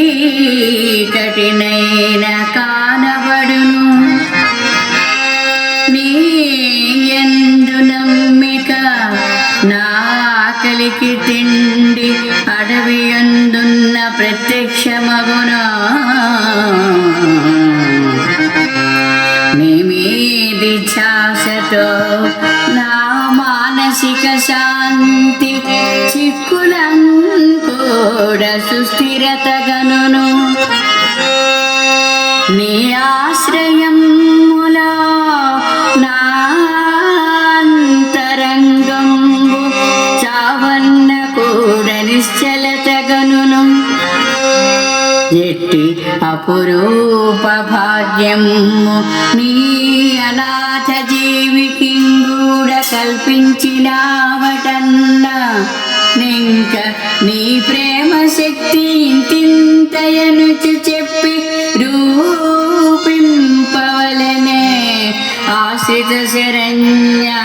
చీకటినైన కానబడును. నీ ఎందు నమ్మిక నా ఆకలికి తిండి అడవి అందున్న ప్రత్యక్షమగునా. నీ మీది ఛాసతో నా మానసిక శాంతి చిక్కులం కూడా సుస్థిరతగనును నీ ఆశ్రయములా నాంతరంగంబు చావన్న కూడా నిశ్చలతగనును ఎట్టి అపురూప భాగ్యము నీ అనాథ జీవికి కూడా కల్పించినావటన్నా నింక నీ ప్రేమ శక్తి ఇంతింతయనుచు చెప్పి రూపింపవలనే ఆశ్రిత శరణ్యా.